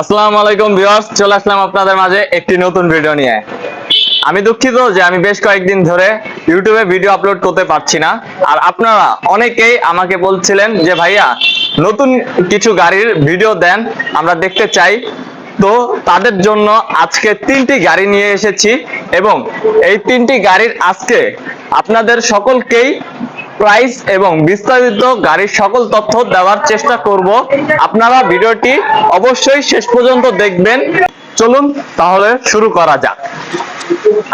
আসসালামু আলাইকুম ভিউয়ার্স, চলে আসলাম আপনাদের মাঝে একটি নতুন ভিডিও নিয়ে। আমি দুঃখিত যে আমি বেশ কয়েকদিন ধরে ইউটিউবে ভিডিও আপলোড করতে পারছি না। আর আপনারা অনেকেই আমাকে বলছিলেন যে, ভাইয়া, নতুন কিছু গাড়ির ভিডিও দেন, আমরা দেখতে চাই। তো তাদের জন্য আজকে তিনটি গাড়ি নিয়ে এসেছি এবং এই তিনটি গাড়ির আজকে আপনাদের সকলকেই প্রাইস এবং বিস্তারিত গাড়ির সকল তথ্য দেওয়ার চেষ্টা করব। আপনারা ভিডিওটি অবশ্যই শেষ পর্যন্ত দেখবেন। চলুন তাহলে শুরু করা যাক।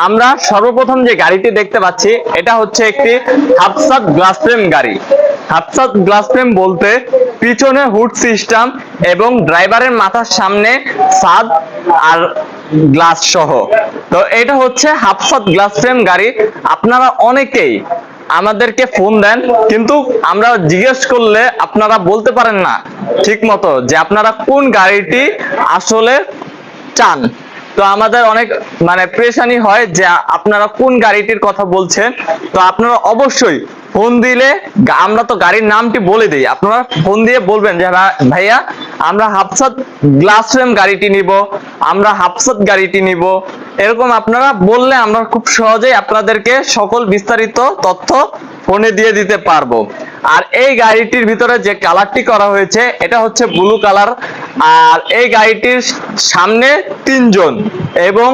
আমরা সর্বপ্রথম যে গাড়িটি দেখতে পাচ্ছি, এটা হচ্ছে একটি হাফসাত গ্লাস ফ্রেম গাড়ি। হাফসাত গ্লাস ফ্রেম বলতে পিছনে হুড সিস্টেম এবং ড্রাইভারের মাথার সামনে সাদ আর গ্লাস সহ। তো এটা হচ্ছে হাফসাত গ্লাস ফ্রেম গাড়ি। আপনারা অনেকেই আমাদেরকে ফোন দেন, কিন্তু আমরা জিজ্ঞেস করলে আপনারা বলতে পারেন না ঠিক মতো যে আপনারা কোন গাড়িটি আসলে চান। তো আমাদের অনেক মানে প্রেশানি হয় যে আপনারা কোন গাড়িটির কথা বলছেন। তো আপনারা অবশ্যই ফোন দিলে আমরা তো গাড়ির নামটি বলে দিই। আপনারা ফোন দিয়ে বলবেন যে ভাইয়া, আমরা হাফসাত গ্লাস ফ্রেম গাড়িটি নিব, আমরা হাফসাত গাড়িটি নিব। এরকম আপনারা বললে আমরা খুব সহজেই আপনাদেরকে সকল বিস্তারিত তথ্য ফোনে দিয়ে দিতে পারব। আর এই গাড়িটির ভিতরে যে কালারটি করা হয়েছে, এটা হচ্ছে ব্লু কালার। আর এই গাড়িটির সামনে তিনজন এবং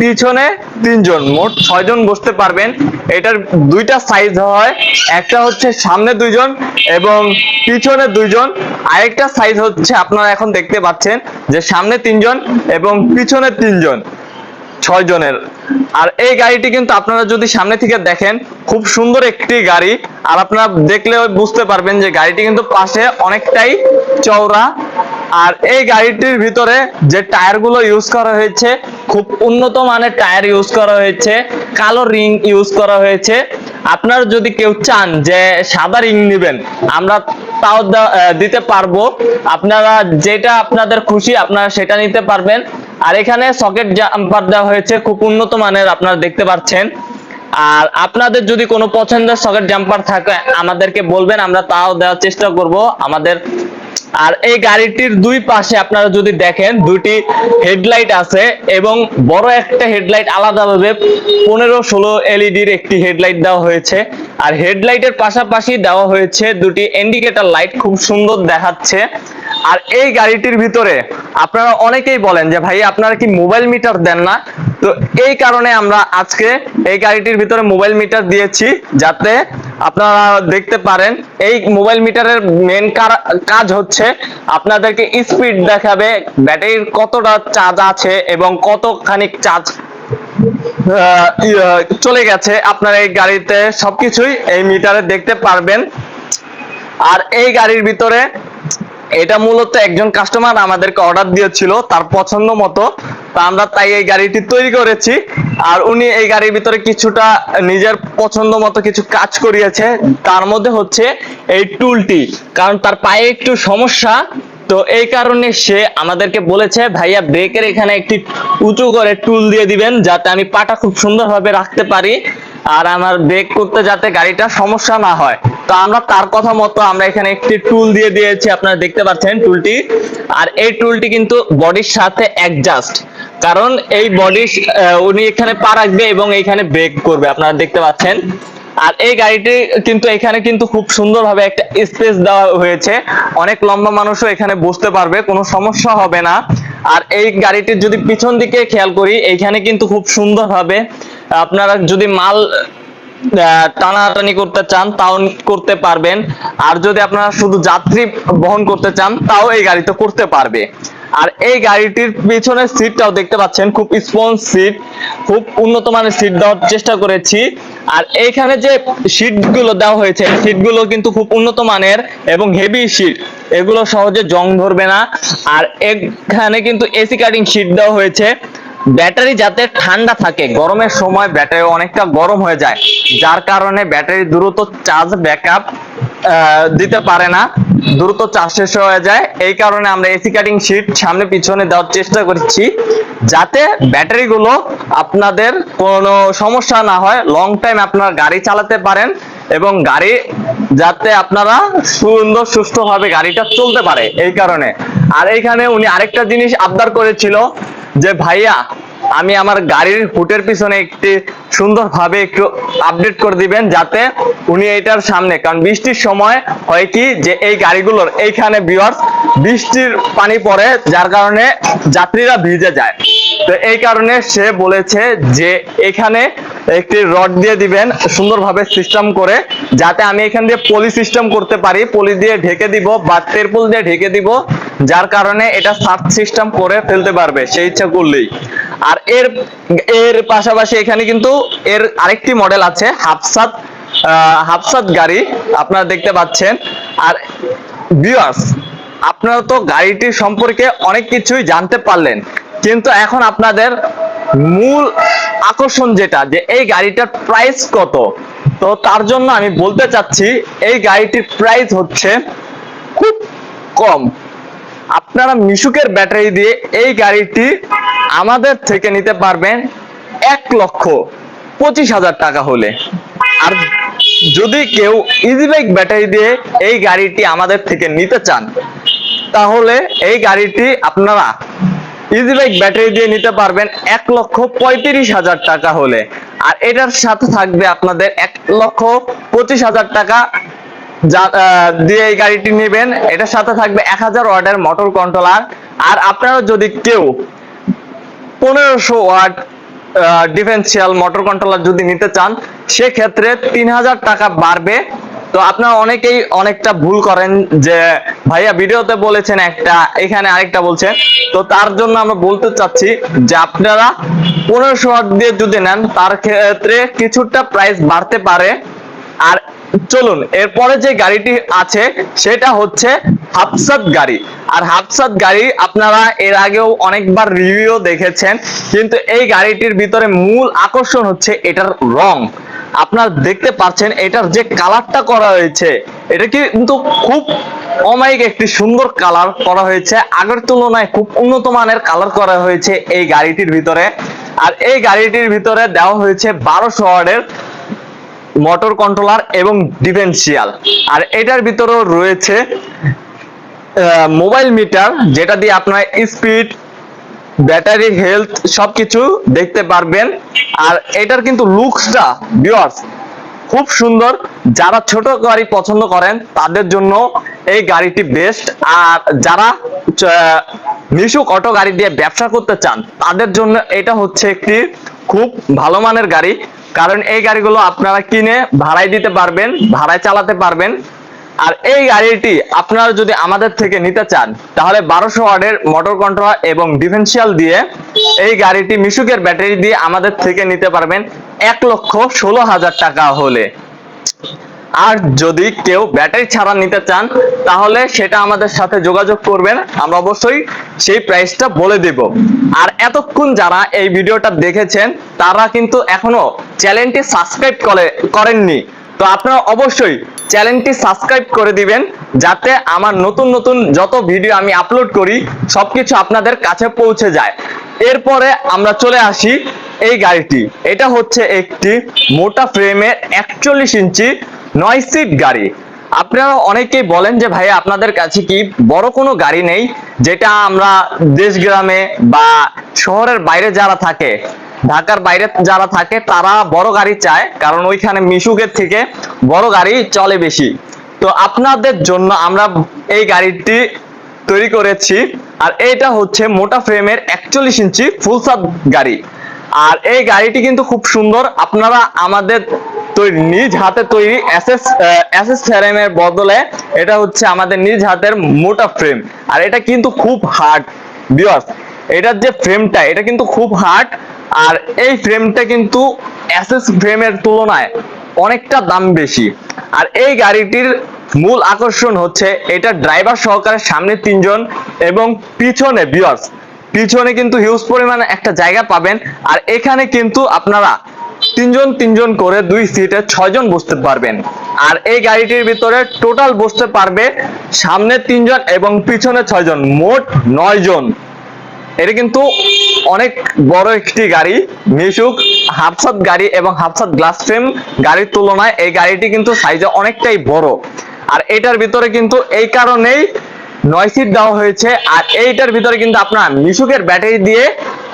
পিছনে তিনজন, মোট ছয়জন বসতে পারবেন। এটার দুইটা সাইজ হয়, একটা হচ্ছে সামনে দুইজন এবং পিছনে দুইজন। আরেকটা সাইজ হচ্ছে আপনারা এখন দেখতে পাচ্ছেন যে সামনে তিনজন এবং পিছনে তিনজন। ছয় জনের। আর এই গাড়িটি কিন্তু আপনারা যদি সামনে থেকে দেখেন, খুব সুন্দর একটি গাড়ি। আর আপনারা দেখলে বুঝতে পারবেন যে গাড়িটি কিন্তু পাশে অনেকটাই চওড়া। আর এই গাড়িটির ভিতরে যে টায়ারগুলো ইউজ করা হয়েছে, খুব উন্নত মানের টায়ার ইউজ করা হয়েছে, কালো রিং ইউজ করা হয়েছে। আপনারা যদি কেউ চান যে সাদা রিং নেবেন, আমরা তাও দিতে পারব। আপনারা যেটা আপনাদের খুশি, আপনারা সেটা নিতে পারবেন। আর এখানে সকেট জাম্পার দেওয়া হয়েছে, খুব উন্নত মানের আপনারা দেখতে পাচ্ছেন। আর আপনাদের যদি কোনো পছন্দের সকেট জাম্পার থাকে, আমাদেরকে বলবেন, আমরা তাও দেওয়ার চেষ্টা করব আমাদের। আর এই গাড়িটির দুই পাশে আপনারা যদি দেখেন দুটি হেডলাইট আছে এবং বড় একটা হেডলাইট আলাদাভাবে পনেরো ষোলো এলইডির একটি হেডলাইট দেওয়া হয়েছে। আর হেডলাইটের পাশাপাশি দেওয়া হয়েছে দুটি ইন্ডিকেটর লাইট, খুব সুন্দর দেখাচ্ছে। আর এই গাড়িটির ভিতরে আপনারা অনেকেই বলেন যে, ভাই, আপনারা কি মোবাইল মিটার দেন না? তো এই কারণে আমরা আজকে এই গাড়িটির ভিতরে মোবাইল মিটার দিয়েছি যাতে আপনারা দেখতে পারেন। এই মোবাইল মিটারের মেন কাজ হচ্ছে আপনাদেরকে স্পিড দেখাবে ব্যাটারির কতটা চার্জ আছে এবং কতখানি চার্জ চলে গেছে। আপনার এই গাড়িতে সবকিছুই এই মিটারে দেখতে পারবেন। আর এই গাড়ির ভিতরে এটা মূলত একজন কাস্টমার আমাদেরকে অর্ডার দিয়েছিল তার পছন্দ মতো। তা আমরা তাই এই গাড়িটি তৈরি করেছি। আর উনি এই গাড়ির ভিতরে কিছুটা নিজের পছন্দ মতো কিছু কাজ করিয়েছে। তার মধ্যে হচ্ছে এই টুলটি, কারণ তার পায়ে একটু সমস্যা। তো এই কারণে সে আমাদেরকে বলেছে, ভাইয়া, ব্রেকের এখানে একটি উঁচু করে টুল দিয়ে দিবেন, যাতে আমি পাটা খুব সুন্দরভাবে রাখতে পারি। আর আমার ব্রেক করতে যাতে গাড়িটা সমস্যা না হয়। তো আমরা তার কথা মতো আমরা এখানে একটি টুল দিয়ে দিয়েছি, আপনারা দেখতে পাচ্ছেন টুলটি আর এই টুলটি কিন্তু বডির সাথে অ্যাডজাস্ট কারণ এই বডি উনি এখানে পা রাখবে এবং এখানে ব্রেক করবে, আপনারা দেখতে পাচ্ছেন। আর এই গাড়িটি কিন্তু এখানে কিন্তু খুব সুন্দরভাবে একটা স্পেস দেওয়া হয়েছে। অনেক লম্বা মানুষও এখানে বসতে পারবে, কোনো সমস্যা হবে না। আর এই গাড়িটির যদি পিছন দিকে খেয়াল করি এইখানে কিন্তু খুব সুন্দরভাবে আপনারা যদি মাল টানাটানি করতে চান, তাও করতে পারবেন। আর যদি আপনারা শুধু যাত্রী বহন করতে চান, তাও এই গাড়িতে করতে পারবে। আর এই গাড়িটির পিছনের সিটটাও দেখতে পাচ্ছেন, খুব স্পঞ্জ সিট খুব উন্নত মানের সিট দেওয়ার চেষ্টা করেছি। আর এইখানে যে সিটগুলো দেওয়া হয়েছে সিটগুলো কিন্তু খুব উন্নত মানের এবং হেভি সিট এগুলো সহজে জং ধরবে না। আর এখানে কিন্তু এসি কাটিং সিট দেওয়া হয়েছে। ব্যাটারি যাতে ঠান্ডা থাকে, গরমের সময় ব্যাটারি অনেকটা গরম হয়ে যায়, যার কারণে ব্যাটারি দ্রুত চার্জ ব্যাকআপ দিতে পারে না, দ্রুত চার্জ শেষ হয়ে যায়। এই কারণে আমরা এসি কাটিং শিট সামনে পিছনে দেওয়ার চেষ্টা করছি, যাতে ব্যাটারি গুলো আপনাদের কোনো সমস্যা না হয় লং টাইম আপনারা গাড়ি চালাতে পারেন এবং গাড়ি যাতে আপনারা সুন্দর সুষ্ঠুভাবে গাড়িটা চলতে পারে, এই কারণে। আর এইখানে উনি আরেকটা জিনিস আবদার করেছিল যে ভাইয়া, আমি আমার গাড়ির হুটের পিছনে একটি সুন্দরভাবে একটু আপডেট করে দিবেন যাতে উনি এটার সামনে, কারণ বৃষ্টির সময় হয় কি যে এই গাড়িগুলোর এইখানে বিয়ার্স বৃষ্টির পানি পড়ে, যার কারণে যাত্রীরা ভিজে যায়। তো এই কারণে সে বলেছে যে এখানে একটি রড দিয়ে দিবেন, সুন্দরভাবে সিস্টেম করে, যাতে আমি এখান দিয়ে পলি সিস্টেম করতে পারি পলি দিয়ে ঢেকে দিব, বা তেরপুল দিয়ে ঢেকে দিব যার কারণে এটা সার্চ সিস্টেম করে ফেলতে পারবে সেই ইচ্ছা করলেই। আর এর এর পাশাপাশি এখানে কিন্তু এর আরেকটি মডেল আছে, হাফসাত হাফসাত গাড়ি, আপনারা দেখতে পাচ্ছেন। আর ভিউয়ার্স আপনারা তো গাড়িটির সম্পর্কে অনেক কিছুই জানতে পারলেন, কিন্তু এখন আপনাদের মূল আকর্ষণ যেটা, যে এই গাড়িটার প্রাইস কত? তো তার জন্য আমি বলতে চাচ্ছি, এই গাড়িটির প্রাইস হচ্ছে খুব কম। আপনারা মিশুকের ব্যাটারি দিয়ে এই গাড়িটি আমাদের থেকে নিতে পারবেন এক লক্ষ পঁচিশ হাজার টাকা হলে। আর যদি কেউ ইজিবাইক ব্যাটারি দিয়ে এই গাড়িটি আমাদের থেকে নিতে চান, তাহলে এই গাড়িটি আপনারা ইজিবাইক ব্যাটারি দিয়ে নিতে পারবেন এক লক্ষ পঁয়ত্রিশ হাজার টাকা হলে। আর এটার সাথে থাকবে আপনাদের এক লক্ষ পঁচিশ হাজার টাকা দিয়ে এই গাড়িটি নেবেন, এটার সাথে থাকবে এক হাজার ওয়াটের মোটর কন্ট্রোলার আর আপনারা যদি কেউ পনেরোশো ওয়াট ডিফেন্সিয়াল মোটর কন্ট্রোলার যদি নিতে চান, সেক্ষেত্রে তিন হাজার টাকা বাড়বে। তো আপনারা অনেকেই অনেকটা ভুল করেন যে, ভাইয়া ভিডিওতে বলেছেন একটা, এখানে আরেকটা বলছেন তো তার জন্য আমরা বলতে চাচ্ছি যে আপনারা পনেরোশো ওয়াট দিয়ে যদি নেন, তার ক্ষেত্রে কিছুটা প্রাইস বাড়তে পারে। আর চলুন, এরপরে যে গাড়িটি আছে, সেটা হচ্ছে হাফসাত গাড়ি। আর হাফসাত গাড়ি আপনারা এর আগেও অনেকবার রিভিউ দেখেছেন, কিন্তু এই গাড়িটির ভিতরে মূল আকর্ষণ হচ্ছে এটার রং। আপনারা দেখতে পাচ্ছেন, এটার যে কালারটা করা হয়েছে, এটা কিন্তু খুব অমায়িক একটি সুন্দর কালার করা হয়েছে। আগের তুলনায় খুব উন্নত মানের কালার করা হয়েছে এই গাড়িটির ভিতরে। আর এই গাড়িটির ভিতরে দেওয়া হয়েছে বারোশো ওয়ার্ডের মোটর কন্ট্রোলার এবং ডিফেন্সিয়াল আর এটার ভিতরেও রয়েছে মোবাইল মিটার যেটা দিয়ে আপনার স্পিড ব্যাটারি হেলথ সবকিছু দেখতে পারবেন। আর এটার কিন্তু লুকসটা ভিউয়ার্স খুব সুন্দর। যারা ছোট গাড়ি পছন্দ করেন, তাদের জন্য এই গাড়িটি বেস্ট আর যারা মিশুক অটো গাড়ি দিয়ে ব্যবসা করতে চান, তাদের জন্য এটা হচ্ছে একটি খুব ভালো মানের গাড়ি। কারণ এই গাড়িগুলো আপনারা কিনে ভাড়ায় দিতে পারবেন, ভাড়ায় চালাতে পারবেন। আর এই গাড়িটি আপনারা যদি আমাদের থেকে নিতে চান, তাহলে বারোশো ওয়ার্ডের মোটর কন্ট্রোল এবং ডিফেন্সিয়াল দিয়ে এই গাড়িটি মিশুকের ব্যাটারি দিয়ে আমাদের থেকে নিতে পারবেন এক লক্ষ ষোলো হাজার টাকা হলে। আর যদি কেউ ব্যাটারি ছাড়া নিতে চান, তাহলে সেটা আমাদের সাথে যোগাযোগ করবেন। আমরা অবশ্যই সেই প্রাইসটা বলে দেব। আর এতক্ষণ যারা এই ভিডিওটা দেখেছেন, তারা কিন্তু এখনও চ্যানেলটি সাবস্ক্রাইব করে, করেননি। তো আপনারা অবশ্যই চ্যানেলটি সাবস্ক্রাইব করে দিবেন, যাতে আমার নতুন নতুন যত ভিডিও আমি আপলোড করি, সবকিছু আপনাদের কাছে পৌঁছে যায়। এরপরে আমরা চলে আসি এই গাড়িটি। এটা হচ্ছে একটি মোটা ফ্রেমের একচল্লিশ ইঞ্চি নয় সিট গাড়ি। আপনারা অনেকেই বলেন যে ভাই আপনাদের কাছে কি বড় কোনো গাড়ি নেই যেটা আমরা দেশ গ্রামে বা শহরের বাইরে যারা থাকে, ঢাকার বাইরে যারা থাকে, তারা বড় গাড়ি চায়, কারণ ওইখানে মিশুকের থেকে বড় গাড়ি চলে বেশি। তো আপনাদের জন্য আমরা এই গাড়িটি তৈরি করেছি, আর এটা হচ্ছে মোটা ফ্রেমের একচল্লিশ ইঞ্চি ফুল সাব গাড়ি। আর এই গাড়িটি কিন্তু খুব সুন্দর। আপনারা আমাদের তৈরি নিজ হাতে তৈরি এসএস বদলে এটা হচ্ছে আমাদের নিজ হাতের মোটা ফ্রেম আর এটা কিন্তু খুব হার্ড বিয়স এটার যে ফ্রেমটা এটা কিন্তু খুব হার্ড আর এই ফ্রেমটা কিন্তু এসএস ফ্রেমের তুলনায় অনেকটা দাম বেশি। আর এই গাড়িটির মূল আকর্ষণ হচ্ছে এটা ড্রাইভার সহকারে সামনে তিনজন এবং পিছনে বিয়ার্স পিছনে কিন্তু হিউজ পরিমাণে একটা জায়গা পাবেন। আর এখানে কিন্তু আপনারা তিনজন তিনজন করে দুই সিটে ছয়জন বসতে পারবেন। আর এই গাড়িটির ভিতরে টোটাল বসতে পারবে সামনে তিনজন এবং পিছনে ছয়জন মোট নয় জন। এটা কিন্তু অনেক বড় একটি গাড়ি, মিশুক হাফসাত গাড়ি এবং হাফসাত গ্লাস ফ্রেম গাড়ির তুলনায় এই গাড়িটি কিন্তু সাইজে অনেকটাই বড়। আর এটার ভিতরে কিন্তু এই কারণেই নয় সিট দেওয়া হয়েছে, আর এইটার ভিতরে কিন্তু আপনার মিশুকের ব্যাটারি দিয়ে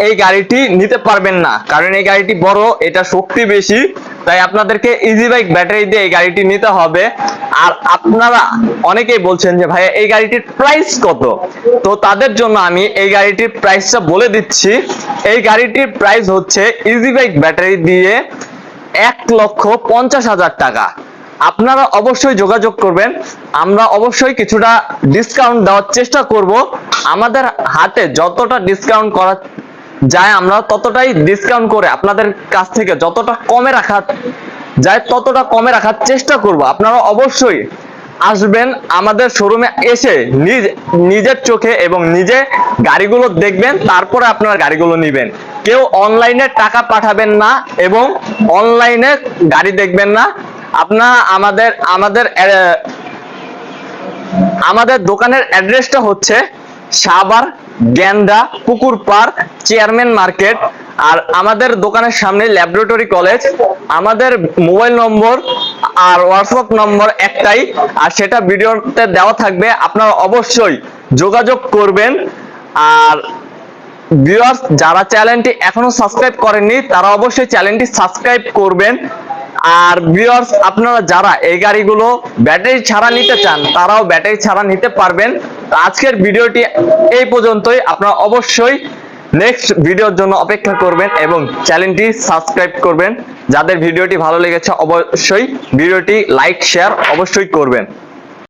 এই গাড়িটি নিতে পারবেন না। কারণ এই গাড়িটি বড়, এটা শক্তি বেশি, তাই আপনাদেরকে ইজি বাইক ব্যাটারি দিয়ে এই গাড়িটি নিতে হবে। আর আপনারা অনেকেই বলছেন যে, ভাইয়া, এই গাড়িটির প্রাইস কত? তো তাদের জন্য আমি এই গাড়িটির প্রাইসটা বলে দিচ্ছি। এই গাড়িটির প্রাইস হচ্ছে ইজি বাইক ব্যাটারি দিয়ে এক লক্ষ পঞ্চাশ হাজার টাকা। আপনারা অবশ্যই যোগাযোগ করবেন। আমরা অবশ্যই কিছুটা ডিসকাউন্ট দেওয়ার চেষ্টা করব। আমাদের হাতে যতটা ডিসকাউন্ট করা যায়, আমরা ততটাই ডিসকাউন্ট করে আপনাদের কাছ থেকে যতটা কমে রাখা যায়, ততটা কমে রাখার চেষ্টা করব। আপনারা অবশ্যই আসবেন আমাদের শোরুমে এসে নিজ, নিজের চোখে এবং নিজে গাড়িগুলো দেখবেন, তারপরে আপনার গাড়িগুলো নেবেন। কেউ অনলাইনে টাকা পাঠাবেন না এবং অনলাইনে গাড়ি দেখবেন না। আপনারা আমাদের আমাদের আমাদের দোকানের অ্যাড্রেসটা হচ্ছে সাবার গ্যান্ডা পুকুর পার্ক, চেয়ারম্যান মার্কেট, আর আমাদের দোকানের সামনে ল্যাবরেটরি কলেজ, আমাদের মোবাইল নম্বর আর হোয়াটসঅ্যাপ নম্বর একটাই, আর সেটা ভিডিওতে দেওয়া থাকবে, আপনারা অবশ্যই যোগাযোগ করবেন, আর ভিউয়ার্স যারা চ্যানেলটি এখনও সাবস্ক্রাইব করেননি, তারা অবশ্যই চ্যানেলটি সাবস্ক্রাইব করবেন আর ভিউয়ার্স আপনারা যারা এই গাড়িগুলো ব্যাটারি ছাড়া নিতে চান, তারাও ব্যাটারি ছাড়া নিতে পারবেন। আজকের ভিডিওটি এই পর্যন্তই। আপনারা অবশ্যই নেক্সট ভিডিওর জন্য অপেক্ষা করবেন এবং চ্যানেলটি সাবস্ক্রাইব করবেন। যাদের ভিডিওটি ভালো লেগেছে, অবশ্যই ভিডিওটি লাইক শেয়ার অবশ্যই করবেন।